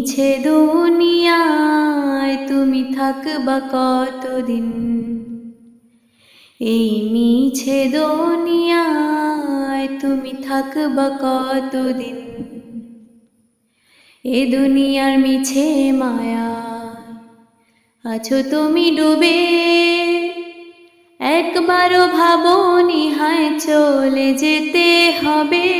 মিছে দুনিয়ায় তুমি থাকবা কতদিন? এই মিছে দুনিয়ায় তুমি থাকবা কতদিন? এ দুনিয়ার মিছে মায়া, আছো তুমি ডুবে। একবারও ভাবনি হায় চলে যেতে হবে।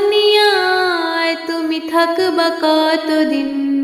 থাকবা কতদিন?